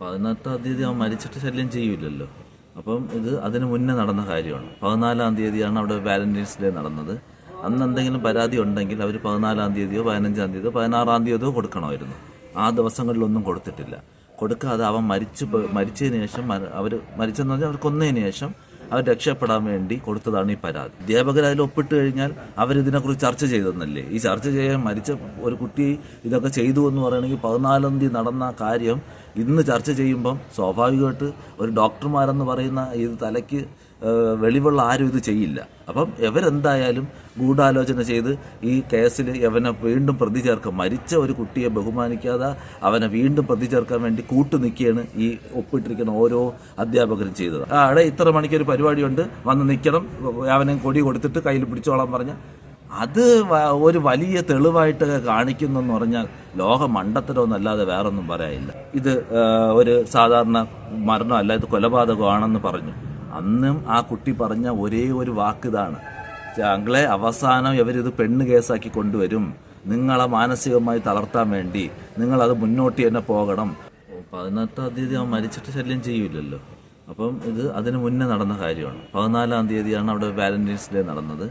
പതിനെട്ടാം തീയതി അവൻ മരിച്ചിട്ട് ശല്യം ചെയ്യൂലല്ലോ. അപ്പം ഇത് അതിന് മുന്നേ നടന്ന കാര്യമാണ്. പതിനാലാം തീയതിയാണ് അവിടെ വാലന്റൈൻസ് ഡേ നടന്നത്. അന്ന് എന്തെങ്കിലും പരാതി ഉണ്ടെങ്കിൽ അവർ പതിനാലാം തീയതിയോ പതിനഞ്ചാം തീയതിയോ പതിനാറാം തീയതിയോ കൊടുക്കണമായിരുന്നു. ആ ദിവസങ്ങളിലൊന്നും കൊടുത്തിട്ടില്ല. കൊടുക്കാതെ അവൻ മരിച്ചു മരിച്ചതിന് ശേഷം അവർ മരിച്ചെന്ന് പറഞ്ഞാൽ അവർ കൊന്നതിന് ശേഷം അവർ രക്ഷപ്പെടാൻ വേണ്ടി കൊടുത്തതാണ് ഈ പരാതി. അധ്യാപകർ അതിൽ ഒപ്പിട്ട് കഴിഞ്ഞാൽ അവരിതിനെക്കുറിച്ച് ചർച്ച ചെയ്തെന്നല്ലേ? ഈ ചർച്ച ചെയ്യാൻ മരിച്ച ഒരു കുട്ടി ഇതൊക്കെ ചെയ്തു എന്ന് പറയുകയാണെങ്കിൽ പതിനാലാം തീയതി നടന്ന കാര്യം ഇന്ന് ചർച്ച ചെയ്യുമ്പം സ്വാഭാവികമായിട്ട് ഒരു ഡോക്ടർമാരെന്ന് പറയുന്ന ഇത് തലയ്ക്ക് വെളിവുള്ള ആരും ഇത് ചെയ്യില്ല. അപ്പം ഇവരെന്തായാലും ഗൂഢാലോചന ചെയ്ത് ഈ കേസിൽ അവനെ വീണ്ടും പ്രതി ചേർക്കാൻ മരിച്ച ഒരു കുട്ടിയെ ബഹുമാനിക്കാതെ അവനെ വീണ്ടും പ്രതി ചേർക്കാൻ വേണ്ടി കൂട്ടു നിൽക്കുകയാണ് ഈ ഒപ്പിട്ടിരിക്കുന്ന ഓരോ അധ്യാപകരും ചെയ്തത്. അവിടെ ഇത്ര മണിക്കൊരു പരിപാടിയുണ്ട്. വന്ന് നിൽക്കണം. അവനെ കൊടി കൊടുത്തിട്ട് കയ്യിൽ പിടിച്ചോളാൻ പറഞ്ഞ. അത് ഒരു വലിയ തെളിവായിട്ടൊക്കെ കാണിക്കുന്നെന്ന് പറഞ്ഞാൽ ലോക മണ്ടത്തരമൊന്നല്ലാതെ വേറൊന്നും പറയാനില്ല. ഇത് ഒരു സാധാരണ മരണമല്ല ഇത് കൊലപാതകമാണെന്ന് പറഞ്ഞു. അന്നും ആ കുട്ടി പറഞ്ഞ ഒരേ ഒരു വാക്ക് ഇതാണ് ഞങ്ങളെ അവസാനം ഇവരിത് പെണ്ണ് കേസാക്കി കൊണ്ടുവരും. നിങ്ങളെ മാനസികമായി തളർത്താൻ വേണ്ടി. നിങ്ങളത് മുന്നോട്ട് തന്നെ പോകണം. പതിനെട്ടാം തീയതി അവൻ മരിച്ചിട്ട് ശല്യം ചെയ്യൂലല്ലോ. അപ്പം ഇത് അതിന് മുന്നേ നടന്ന കാര്യമാണ്. പതിനാലാം തീയതിയാണ് അവിടെ വാലന്റൈൻസ് ഡേ നടന്നത്.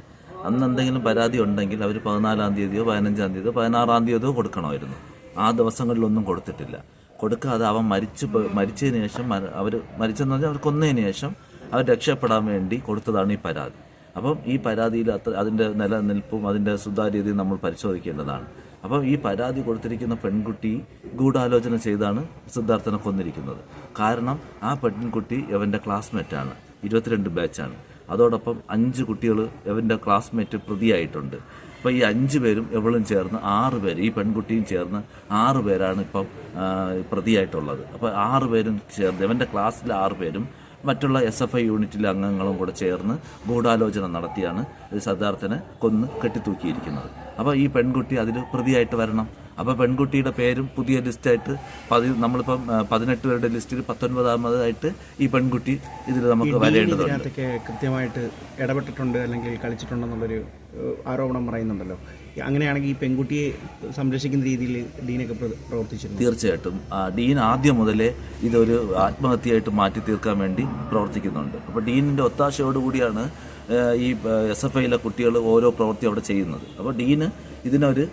അന്ന് എന്തെങ്കിലും പരാതി ഉണ്ടെങ്കിൽ അവർ പതിനാലാം തീയതിയോ പതിനഞ്ചാം തീയതിയോ പതിനാറാം തീയതിയോ കൊടുക്കണമായിരുന്നു. ആ ദിവസങ്ങളിലൊന്നും കൊടുത്തിട്ടില്ല. കൊടുക്കാതെ അവൻ മരിച്ചു മരിച്ചതിന് ശേഷം അവർ മരിച്ചെന്ന് പറഞ്ഞാൽ അവർ കൊന്നതിന് ശേഷം അവർ രക്ഷപ്പെടാൻ വേണ്ടി കൊടുത്തതാണ് ഈ പരാതി. അപ്പം ഈ പരാതിയിൽ അത്ര അതിന്റെ നിലനിൽപ്പും അതിന്റെ സുതാര്യതയും നമ്മൾ പരിശോധിക്കേണ്ടതാണ്. അപ്പം ഈ പരാതി കൊടുത്തിരിക്കുന്ന പെൺകുട്ടി ഗൂഢാലോചന ചെയ്താണ് സിദ്ധാർത്ഥനെ കൊന്നിരിക്കുന്നത്. കാരണം ആ പെൺകുട്ടി അവന്റെ ക്ലാസ്മേറ്റാണ്. ഇരുപത്തിരണ്ട് ബാച്ചാണ്. അതോടൊപ്പം അഞ്ച് കുട്ടികൾ എവന്റെ ക്ലാസ്മേറ്റ് പ്രതിയായിട്ടുണ്ട്. അപ്പോൾ ഈ അഞ്ച് പേരും എവളും ചേർന്ന് ആറ് പേര് ഈ പെൺകുട്ടിയും ചേർന്ന് ആറ് പേരാണ് ഇപ്പം പ്രതിയായിട്ടുള്ളത്. അപ്പോൾ ആറ് പേരും ചേർന്ന് ഇവന്റെ ക്ലാസ്സിലെ ആറ് പേരും മറ്റുള്ള എസ് എഫ് ഐ യൂണിറ്റിലെ അംഗങ്ങളും കൂടെ ചേർന്ന് ഗൂഢാലോചന നടത്തിയാണ് ഈ സിദ്ധാർത്ഥനെ കൊന്ന് കെട്ടിത്തൂക്കിയിരിക്കുന്നത്. അപ്പോൾ ഈ പെൺകുട്ടി അതിൽ പ്രതിയായിട്ട് വരണം. അപ്പോൾ പെൺകുട്ടിയുടെ പേരും പുതിയ ലിസ്റ്റായിട്ട് പതി നമ്മളിപ്പം പതിനെട്ട് പേരുടെ ലിസ്റ്റിൽ പത്തൊൻപതാമതായിട്ട് ഈ പെൺകുട്ടി ഇതിൽ നമുക്ക് വരേണ്ടതുണ്ട്. കൃത്യമായിട്ട് ഇടപെട്ടിട്ടുണ്ട് അല്ലെങ്കിൽ കളിച്ചിട്ടുണ്ടെന്നുള്ളൊരു ആരോപണം പറയുന്നുണ്ടല്ലോ. അങ്ങനെയാണെങ്കിൽ ഈ പെൺകുട്ടിയെ സംരക്ഷിക്കുന്ന രീതിയിൽ ഡീനൊക്കെ പ്ര- പ്രവർത്തിച്ചിരുന്നു. തീർച്ചയായിട്ടും. ഡീൻ ആദ്യം മുതലേ ഇതൊരു ആത്മഹത്യയായിട്ട് മാറ്റി തീർക്കാൻ വേണ്ടി പ്രവർത്തിക്കുന്നുണ്ട്. അപ്പോൾ ഡീനിന്റെ ഒത്താശയോടുകൂടിയാണ് ഈ എസ് എഫ് ഐയിലെ കുട്ടികൾ ഓരോ പ്രവൃത്തി അവിടെ ചെയ്യുന്നത്. അപ്പോൾ ഡീന് ഇതിനൊരു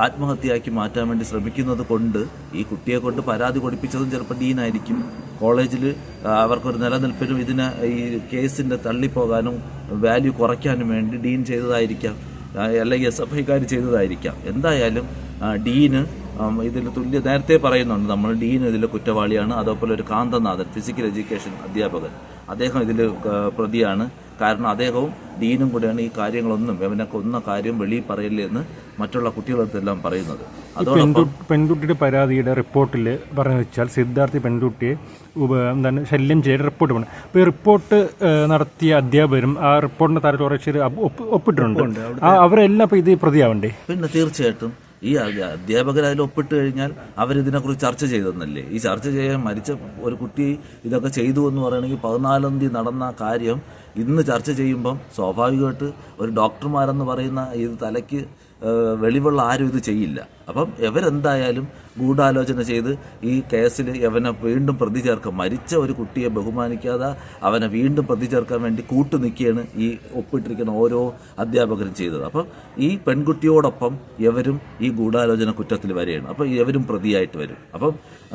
ആത്മഹത്യയാക്കി മാറ്റാൻ വേണ്ടി ശ്രമിക്കുന്നത് കൊണ്ട് ഈ കുട്ടിയെ കൊണ്ട് പരാതി കൊടുപ്പിച്ചതും ചിലപ്പോൾ ഡീനായിരിക്കും. കോളേജിൽ അവർക്കൊരു നിലനിൽപ്പിനും ഇതിനെ ഈ കേസിന്റെ തള്ളിപ്പോകാനും വാല്യൂ കുറയ്ക്കാനും വേണ്ടി ഡീൻ ചെയ്തതായിരിക്കാം. അല്ലെങ്കിൽ എസ് എഫ് ഐക്കാർ ചെയ്തതായിരിക്കാം. എന്തായാലും ഡീന് ഇതിൽ തുല്യ നേരത്തെ പറയുന്നുണ്ട് നമ്മൾ ഡീൻ ഇതിൽ കുറ്റവാളിയാണ്. അതേപോലെ ഒരു കാന്തനാഥൻ ഫിസിക്കൽ എഡ്യൂക്കേഷൻ അധ്യാപകൻ. അദ്ദേഹം ഇതിൽ പ്രതിയാണ്. കാരണം അദ്ദേഹവും ഡീനും കൂടെയാണ് ഈ കാര്യങ്ങളൊന്നും ഇവനെ കൊന്ന കാര്യം വെളിയിൽ പറയില്ല എന്ന് മറ്റുള്ള കുട്ടികളെല്ലാം പറയുന്നത്. അതോടൊപ്പം പെൺകുട്ടിയുടെ പരാതിയുടെ റിപ്പോർട്ടിൽ പറഞ്ഞു വെച്ചാൽ സിദ്ധാർത്ഥി പെൺകുട്ടിയെ എന്താണ് ശല്യം ചെയ്ത റിപ്പോർട്ട് വേണം അപ്പോൾ ഈ റിപ്പോർട്ട് നടത്തിയ അധ്യാപകരും ആ റിപ്പോർട്ടിന്റെ താരത്തിൽ കുറച്ച് ഒപ്പിട്ടിട്ടുണ്ട്. ആ അവരെല്ലാം ഇപ്പോൾ ഇത് പ്രതിയാവണ്ടേ? പിന്നെ തീർച്ചയായിട്ടും ഈ അധ്യ- അധ്യാപകർ അതിൽ ഒപ്പിട്ട് കഴിഞ്ഞാൽ അവരിതിനെക്കുറിച്ച് ചർച്ച ചെയ്തെന്നല്ലേ? ഈ ചർച്ച ചെയ്യാൻ മരിച്ച ഒരു കുട്ടി ഇതൊക്കെ ചെയ്തു എന്ന് പറയുകയാണെങ്കിൽ പതിനാലാം തീയതി നടന്ന കാര്യം ഇന്ന് ചർച്ച ചെയ്യുമ്പം സ്വാഭാവികമായിട്ട് ഒരു ഡോക്ടർമാരെന്ന് പറയുന്ന ഇത് തലയ്ക്ക് വെളിവുള്ള ആരും ഇത് ചെയ്യില്ല. അപ്പം ഇവരെന്തായാലും ഗൂഢാലോചന ചെയ്ത് ഈ കേസിൽ അവനെ വീണ്ടും പ്രതി ചേർക്കാൻ മരിച്ച ഒരു കുട്ടിയെ ബഹുമാനിക്കാതെ അവനെ വീണ്ടും പ്രതി ചേർക്കാൻ വേണ്ടി കൂട്ടു നിൽക്കുകയാണ് ഈ ഒപ്പിട്ടിരിക്കുന്ന ഓരോ അധ്യാപകരും ചെയ്തത്. അപ്പം ഈ പെൺകുട്ടിയോടൊപ്പം ഇവരും ഈ ഗൂഢാലോചന കുറ്റത്തിൽ വരികയാണ്. അപ്പം ഇവരും പ്രതിയായിട്ട് വരും. അപ്പം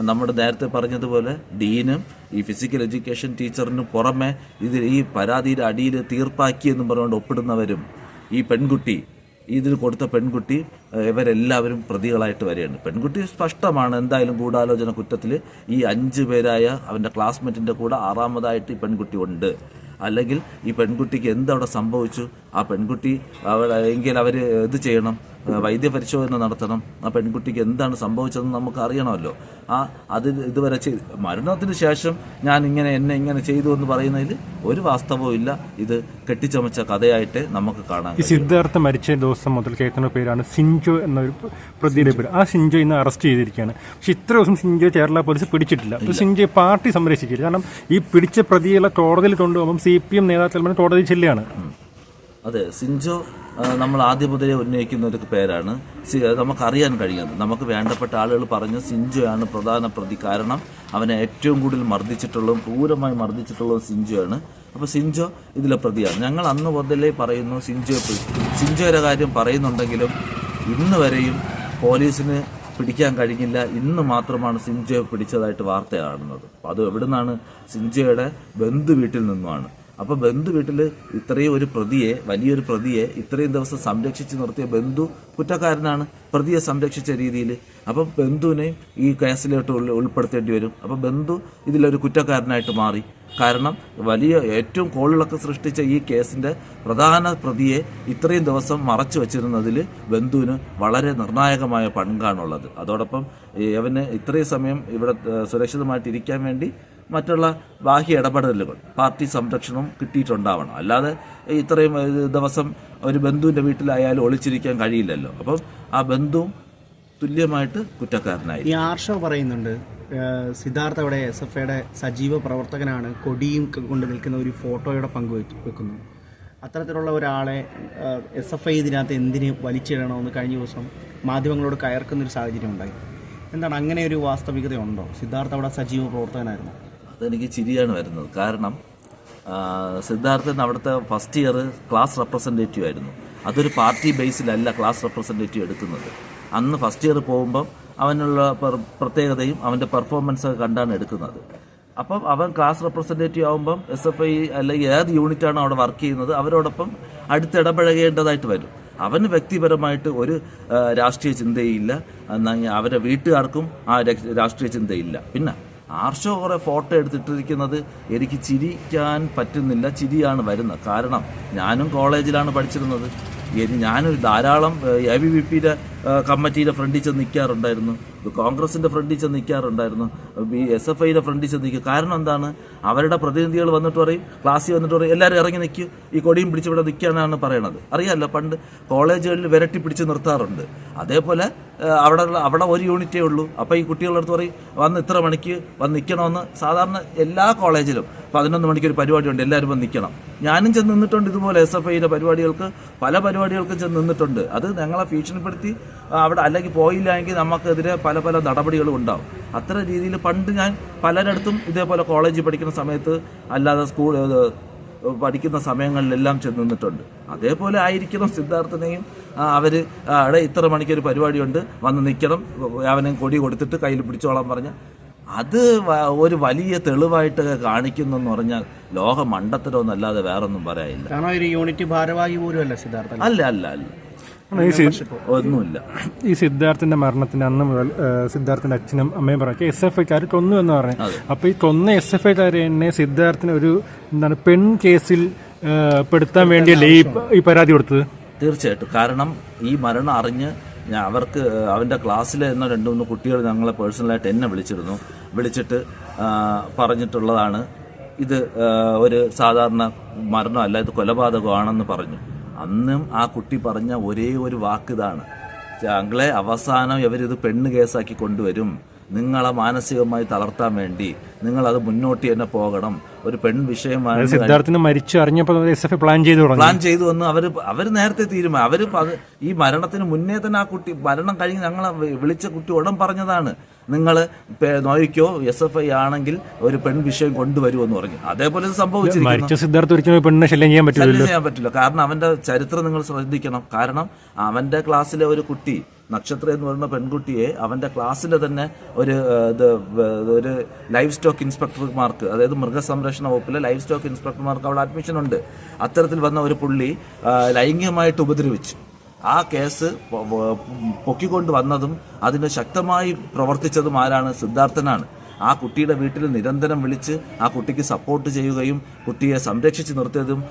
നമ്മുടെ നേരത്തെ പറഞ്ഞതുപോലെ ഡീനും ഈ ഫിസിക്കൽ എഡ്യൂക്കേഷൻ ടീച്ചറിനും പുറമെ ഇതിൽ ഈ പരാതിയുടെ അടിയിൽ തീർപ്പാക്കിയെന്നും പറഞ്ഞുകൊണ്ട് ഒപ്പിടുന്നവരും ഈ പെൺകുട്ടി ഇതിൽ കൊടുത്ത പെൺകുട്ടി ഇവരെല്ലാവരും പ്രതികളായിട്ട് വരികയാണ്. പെൺകുട്ടി സ്പഷ്ടമാണ് എന്തായാലും ഗൂഢാലോചന കുറ്റത്തിൽ ഈ അഞ്ച് പേരായ അവന്റെ ക്ലാസ്മേറ്റിന്റെ കൂടെ ആറാമതായിട്ട് ഈ പെൺകുട്ടി ഉണ്ട്. അല്ലെങ്കിൽ ഈ പെൺകുട്ടിക്ക് എന്തവിടെ സംഭവിച്ചു? ആ പെൺകുട്ടി അവൾ എങ്കിൽ അവർ ഇത് ചെയ്യണം? വൈദ്യപരിശോധന നടത്തണം. ആ പെൺകുട്ടിക്ക് എന്താണ് സംഭവിച്ചതെന്ന് നമുക്ക് അറിയണമല്ലോ. ആ അത് ഇതുവരെ ചെയ്ത് മരണത്തിന് ശേഷം ഞാൻ ഇങ്ങനെ എന്നെ ഇങ്ങനെ ചെയ്തു എന്ന് പറയുന്നതിൽ ഒരു വാസ്തവവും ഇല്ല. ഇത് കെട്ടിച്ചമച്ച കഥയായിട്ട് നമുക്ക് കാണാം ഈ സിദ്ധാർത്ഥ മരിച്ച ദിവസം മുതൽ കേൾക്കുന്ന പേരാണ് സിൻജോ എന്നൊരു പ്രതിയുടെ പേര്. ആ സിൻജോ ഇന്ന് അറസ്റ്റ് ചെയ്തിരിക്കുകയാണ്. പക്ഷെ ഇത്ര ദിവസം സിൻജോ കേരള പോലീസ് പിടിച്ചിട്ടില്ല. സിഞ്ചോ പാർട്ടി സംരക്ഷിക്കില്ല. കാരണം ഈ പിടിച്ച പ്രതികളെ കോടതിയിൽ കൊണ്ടുപോകുമ്പോൾ സി പി എം നേതാക്കൾ കോടതി ചെല്ലുകയാണ്. അതെ സിൻജോ ആ, നമ്മൾ ആദ്യം മുതലേ ഉന്നയിക്കുന്ന ഒരു പേരാണ് നമുക്കറിയാൻ കഴിയുന്നത് നമുക്ക് വേണ്ടപ്പെട്ട ആളുകൾ പറഞ്ഞു സിഞ്ചുയാണ് പ്രധാന പ്രതി കാരണം. അവനെ ഏറ്റവും കൂടുതൽ മർദ്ദിച്ചിട്ടുള്ളതും ക്രൂരമായി മർദ്ദിച്ചിട്ടുള്ളതും സിഞ്ചോയാണ് അപ്പോൾ സിഞ്ചോ ഇതിലെ പ്രതിയാണ്. ഞങ്ങൾ അന്ന് മുതലേ പറയുന്നു സിഞ്ചോ സിഞ്ചോയുടെ കാര്യം പറയുന്നുണ്ടെങ്കിലും ഇന്ന് വരെയും പോലീസിന് പിടിക്കാൻ കഴിഞ്ഞില്ല. ഇന്ന് മാത്രമാണ് സിഞ്ചോയെ പിടിച്ചതായിട്ട് വാർത്തയാണുന്നത് അപ്പോൾ അത് എവിടുന്നാണ്? സിഞ്ചോയുടെ ബന്ധു വീട്ടിൽ നിന്നുമാണ്. അപ്പോൾ ബന്ധു വീട്ടിൽ ഇത്രയും ഒരു പ്രതിയെ വലിയൊരു പ്രതിയെ ഇത്രയും ദിവസം സംരക്ഷിച്ച് നിർത്തിയ ബന്ധു കുറ്റക്കാരനാണ് പ്രതിയെ സംരക്ഷിച്ച രീതിയിൽ അപ്പം ബന്ധുവിനെയും ഈ കേസിലോട്ട് ഉൾ- ഉൾപ്പെടുത്തേണ്ടി വരും. അപ്പം ബന്ധു ഇതിലൊരു കുറ്റക്കാരനായിട്ട് മാറി. കാരണം വലിയ ഏറ്റവും കോളിളക്കം സൃഷ്ടിച്ച ഈ കേസിന്റെ പ്രധാന പ്രതിയെ ഇത്രയും ദിവസം മറച്ചു വച്ചിരുന്നതിൽ ബന്ധുവിന് വളരെ നിർണായകമായ പങ്കാണുള്ളത്. അതോടൊപ്പം അവന് ഇത്രയും സമയം ഇവിടെ സുരക്ഷിതമായിട്ടിരിക്കാൻ വേണ്ടി മറ്റുള്ള ബാഹ്യ ഇടപെടലുകൾ പാർട്ടി സംരക്ഷണം കിട്ടിയിട്ടുണ്ടാവണം. അല്ലാതെ ഇത്രയും ദിവസം ഒരു ബന്ധുവിന്റെ വീട്ടിലായാലും ഒളിച്ചിരിക്കാൻ കഴിയില്ലല്ലോ. അപ്പം ആ ബന്ധു തുല്യമായിട്ട് കുറ്റക്കാരനായി. ഈ ആർഷ പറയുന്നുണ്ട് സിദ്ധാർത്ഥ അവിടെ എസ് എഫ് ഐയുടെ സജീവ പ്രവർത്തകനാണ് കൊടിയും കൊണ്ട് നിൽക്കുന്ന ഒരു ഫോട്ടോയുടെ പങ്ക് വെക്കുന്നു. അത്തരത്തിലുള്ള ഒരാളെ എസ് എഫ് ഐ ഇതിനകത്ത് എന്തിന് വലിച്ചിടണമെന്ന് കഴിഞ്ഞ ദിവസം മാധ്യമങ്ങളോട് കയർക്കുന്നൊരു സാഹചര്യം ഉണ്ടായി. എന്താണ് അങ്ങനെ ഒരു വാസ്തവികതയുണ്ടോ? സിദ്ധാർത്ഥ അവിടെ സജീവ പ്രവർത്തകനായിരുന്നു. അതെനിക്ക് ചിരിയാണ് വരുന്നത്. കാരണം സിദ്ധാർത്ഥൻ അവിടുത്തെ ഫസ്റ്റ് ഇയർ ക്ലാസ് റെപ്രസെന്റേറ്റീവ് ആയിരുന്നു. അതൊരു പാർട്ടി ബേസിലല്ല ക്ലാസ് റെപ്രസെന്റേറ്റീവ് എടുക്കുന്നത്. അന്ന് ഫസ്റ്റ് ഇയർ പോകുമ്പം അവനുള്ള പ്രത്യേകതയും അവന്റെ പെർഫോമൻസ് ഒക്കെ കണ്ടാണ് എടുക്കുന്നത്. അപ്പം അവൻ ക്ലാസ് റെപ്രസെന്റേറ്റീവ് ആകുമ്പം എസ് എഫ് ഐ അല്ലെങ്കിൽ ഏത് യൂണിറ്റാണ് അവിടെ വർക്ക് ചെയ്യുന്നത് അവരോടൊപ്പം അടുത്തിടപഴകേണ്ടതായിട്ട് വരും. അവന് വ്യക്തിപരമായിട്ട് ഒരു രാഷ്ട്രീയ ചിന്തയില്ല. എന്നാൽ അവരുടെ വീട്ടുകാർക്കും ആ രാഷ്ട്രീയ ചിന്തയില്ല. പിന്നെ ആർഷോ കുറെ ഫോട്ടോ എടുത്തിട്ടിരിക്കുന്നത് എനിക്ക് ചിരിക്കാൻ പറ്റുന്നില്ല ചിരിയാണ് വരുന്നത്. കാരണം ഞാനും കോളേജിലാണ് പഠിച്ചിരുന്നത്. ഞാനൊരു ധാരാളം എ ബി വി പിയുടെ കമ്മിറ്റിയുടെ ഫ്രണ്ടിൽ ചെന്ന് നിൽക്കാറുണ്ടായിരുന്നു. കോൺഗ്രസിന്റെ ഫ്രണ്ടിൽ ചെന്ന് നിൽക്കാറുണ്ടായിരുന്നു. എസ് എഫ് ഐയുടെ ഫ്രണ്ടിൽ ചെന്ന് നിൽക്കുക കാരണം എന്താണ്? അവരുടെ പ്രതിനിധികൾ വന്നിട്ട് പറയും ക്ലാസ്സിൽ വന്നിട്ട് പറയും എല്ലാവരും ഇറങ്ങി നിൽക്കും. ഈ കൊടിയും പിടിച്ച് ഇവിടെ നിൽക്കാനാണ് പറയണത്. അറിയാമല്ലോ പണ്ട് കോളേജുകളിൽ വിരട്ടി പിടിച്ച് നിർത്താറുണ്ട്. അതേപോലെ അവിടെ അവിടെ ഒരു യൂണിറ്റേ ഉള്ളൂ. അപ്പോൾ ഈ കുട്ടികളുടെ അടുത്ത് പറയും വന്ന് ഇത്ര മണിക്ക് വന്ന് നിൽക്കണമെന്ന്. സാധാരണ എല്ലാ കോളേജിലും പതിനൊന്ന് മണിക്ക് ഒരു പരിപാടിയുണ്ട് എല്ലാവരും വന്ന് നിൽക്കണം. ഞാനും ചെന്ന് നിന്നിട്ടുണ്ട് ഇതുപോലെ എസ് എഫ് ഐയുടെ പരിപാടികൾക്ക് പല പരിപാടികൾക്കും ചെന്ന് നിന്നിട്ടുണ്ട്. അത് ഞങ്ങളെ ഭീഷണിപ്പെടുത്തി അവിടെ അല്ലെങ്കിൽ പോയില്ല എങ്കിൽ നമുക്കെതിരെ പല പല നടപടികളും ഉണ്ടാവും. അത്ര രീതിയിൽ പണ്ട് ഞാൻ പലരിടത്തും ഇതേപോലെ കോളേജിൽ പഠിക്കുന്ന സമയത്ത് അല്ലാതെ സ്കൂൾ പഠിക്കുന്ന സമയങ്ങളിലെല്ലാം ചെന്ന് നിന്നിട്ടുണ്ട്. അതേപോലെ ആയിരിക്കണം സിദ്ധാർത്ഥനെയും അവർ അവിടെ ഇത്ര മണിക്കൊരു പരിപാടിയുണ്ട് വന്ന് നിൽക്കണം അവനെ കൊടി കൊടുത്തിട്ട് കയ്യിൽ പിടിച്ചോളാൻ പറഞ്ഞ. അത് ഒരു വലിയ തെളിവായിട്ട് കാണിക്കുന്നെന്ന് പറഞ്ഞാൽ ലോക മണ്ടത്തരമൊന്നല്ലാതെ വേറൊന്നും പറയാനില്ല. കാരണം ഒരു യൂണിറ്റ് ഭാരവാഹി പോലും അല്ല സിദ്ധാർത്ഥ അല്ല അല്ല അല്ല. ഒന്നുമില്ല. ഈ സിദ്ധാർത്ഥിന്റെ മരണത്തിന് അന്ന് മുതൽ സിദ്ധാർത്ഥിന്റെ അച്ഛനും അമ്മയും പറഞ്ഞു എസ് എഫ് ഐക്കാർ കൊന്നു എന്ന് പറഞ്ഞു. അപ്പൊ ഈ കൊന്ന എസ് എഫ് ഐക്കാരെ തന്നെ സിദ്ധാർത്ഥിന് ഒരു എന്താണ് പെൺ കേസിൽ പെടുത്താൻ വേണ്ടിയല്ലേ ഈ ഈ പരാതി കൊടുത്തത്? തീർച്ചയായിട്ടും. കാരണം ഈ മരണം അറിഞ്ഞ് ഞാൻ അവർക്ക് അവന്റെ ക്ലാസ്സിലെ എന്നോ രണ്ട് മൂന്ന് കുട്ടികൾ ഞങ്ങളെ പേഴ്സണലായിട്ട് എന്നെ വിളിച്ചിരുന്നു. വിളിച്ചിട്ട് പറഞ്ഞിട്ടുള്ളതാണ്. ഇത് ഒരു സാധാരണ മരണമല്ല ഇത് കൊലപാതകമാണെന്ന് പറഞ്ഞു. അന്നും ആ കുട്ടി പറഞ്ഞ ഒരേ ഒരു വാക്ക് ഇതാണ് അവസാനം ഇവരിത് പെണ്ണ് കേസാക്കി കൊണ്ടുവരും. നിങ്ങളെ മാനസികമായി തളർത്താൻ വേണ്ടി. നിങ്ങളത് മുന്നോട്ട് തന്നെ പോകണം. ഒരു പെൺ വിഷയമാണ് സിദ്ധാർത്ഥിന് മരിച്ചു അറിഞ്ഞപ്പോൾ എസ് എഫ് പ്ലാൻ ചെയ്തു പ്ലാൻ ചെയ്തു വന്ന് അവർ അവർ നേരത്തെ തീരുമാനം അവർ ഈ മരണത്തിന് മുന്നേ തന്നെ ആ കുട്ടി മരണം കഴിഞ്ഞ് ഞങ്ങളെ വിളിച്ച കുട്ടി ഉടൻ പറഞ്ഞതാണ്. നിങ്ങൾ നോയിക്കോ എസ് എഫ് ഐ ആണെങ്കിൽ ഒരു പെൺ വിഷയം കൊണ്ടുവരുമെന്ന് പറഞ്ഞു. അതേപോലെ സംഭവിച്ചിരിക്കുന്നു. സിദ്ധാർത്ഥ ഒരിക്കലും പെണ്ണിനെ ശല്യം ചെയ്യാൻ പറ്റില്ല ശല്യം ചെയ്യാൻ പറ്റില്ല. കാരണം അവന്റെ ചരിത്രം നിങ്ങൾ ശ്രദ്ധിക്കണം. കാരണം അവന്റെ ക്ലാസ്സിലെ ഒരു കുട്ടി നക്ഷത്ര എന്ന് പറയുന്ന പെൺകുട്ടിയെ അവന്റെ ക്ലാസ്സിന്റെ തന്നെ ഒരു ഇത് ഒരു ലൈഫ് സ്റ്റോക്ക് ഇൻസ്പെക്ടർമാർക്ക് അതായത് മൃഗസംരക്ഷണ വകുപ്പിലെ ലൈഫ് സ്റ്റോക്ക് ഇൻസ്പെക്ടർമാർക്ക് അവിടെ അഡ്മിഷൻ ഉണ്ട്. അത്തരത്തിൽ വന്ന ഒരു പുള്ളി ലൈംഗികമായിട്ട് ഉപദ്രവിച്ചു. ആ കേസ് പൊക്കിക്കൊണ്ട് വന്നതും അതിന് ശക്തമായി പ്രവർത്തിച്ചതും ആരാണ്? സിദ്ധാർത്ഥനാണ്. ആ കുട്ടിയുടെ വീട്ടിൽ നിരന്തരം വിളിച്ച് ആ കുട്ടിക്ക് സപ്പോർട്ട് ചെയ്യുകയും കുട്ടിയെ സംരക്ഷിച്ച് നിർത്തിയതും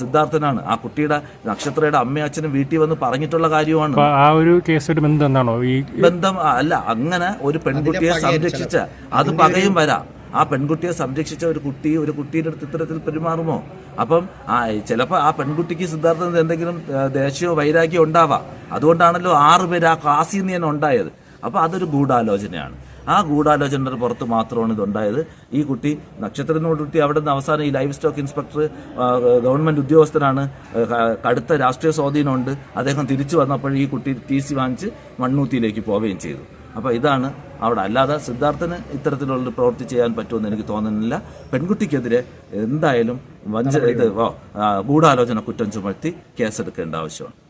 സിദ്ധാർത്ഥനാണ്. ആ കുട്ടിയുടെ നക്ഷത്രയുടെ അമ്മയും അച്ഛനും വീട്ടിൽ വന്ന് പറഞ്ഞിട്ടുള്ള കാര്യമാണ്. ആ ഒരു കേസായിട്ട് ബന്ധം എന്താണോ ഈ ബന്ധം അല്ല അങ്ങനെ ഒരു പെൺകുട്ടിയെ സംരക്ഷിച്ച അത് പകയും വരാം. ആ പെൺകുട്ടിയെ സംരക്ഷിച്ച ഒരു കുട്ടി ഒരു കുട്ടിയുടെ അടുത്ത് ഇത്തരത്തിൽ പെരുമാറുമോ? അപ്പം ആ ചിലപ്പോൾ ആ പെൺകുട്ടിക്ക് സിദ്ധാർത്ഥത്തിന് എന്തെങ്കിലും ദേഷ്യമോ വൈരാഗ്യമോ ഉണ്ടാവാം. അതുകൊണ്ടാണല്ലോ ആറ് പേര് ആ ക്ലാസ്സിൽ നിന്ന് തന്നെ ഉണ്ടായത്. അപ്പോൾ അതൊരു ഗൂഢാലോചനയാണ്. ആ ഗൂഢാലോചനയുടെ പുറത്ത് മാത്രമാണ് ഇതുണ്ടായത്. ഈ കുട്ടി നക്ഷത്രത്തിനോട് കുട്ടി അവിടെ നിന്ന് അവസാനം ഈ ലൈഫ് സ്റ്റോക്ക് ഇൻസ്പെക്ടർ ഗവൺമെന്റ് ഉദ്യോഗസ്ഥനാണ് കടുത്ത രാഷ്ട്രീയ സ്വാധീനമുണ്ട്. അദ്ദേഹം തിരിച്ചു വന്നപ്പോൾ ഈ കുട്ടി ടി സി വാങ്ങിച്ച് മണ്ണൂത്തിയിലേക്ക് പോവുകയും ചെയ്തു. അപ്പോൾ ഇതാണ് അവിടെ. അല്ലാതെ സിദ്ധാർത്ഥന് ഇത്തരത്തിലുള്ള പ്രവൃത്തി ചെയ്യാൻ പറ്റുമെന്ന് എനിക്ക് തോന്നുന്നില്ല. പെൺകുട്ടിക്കെതിരെ എന്തായാലും വഞ്ച ഇത് ഗൂഢാലോചന കുറ്റം ചുമത്തി കേസെടുക്കേണ്ട ആവശ്യമാണ്.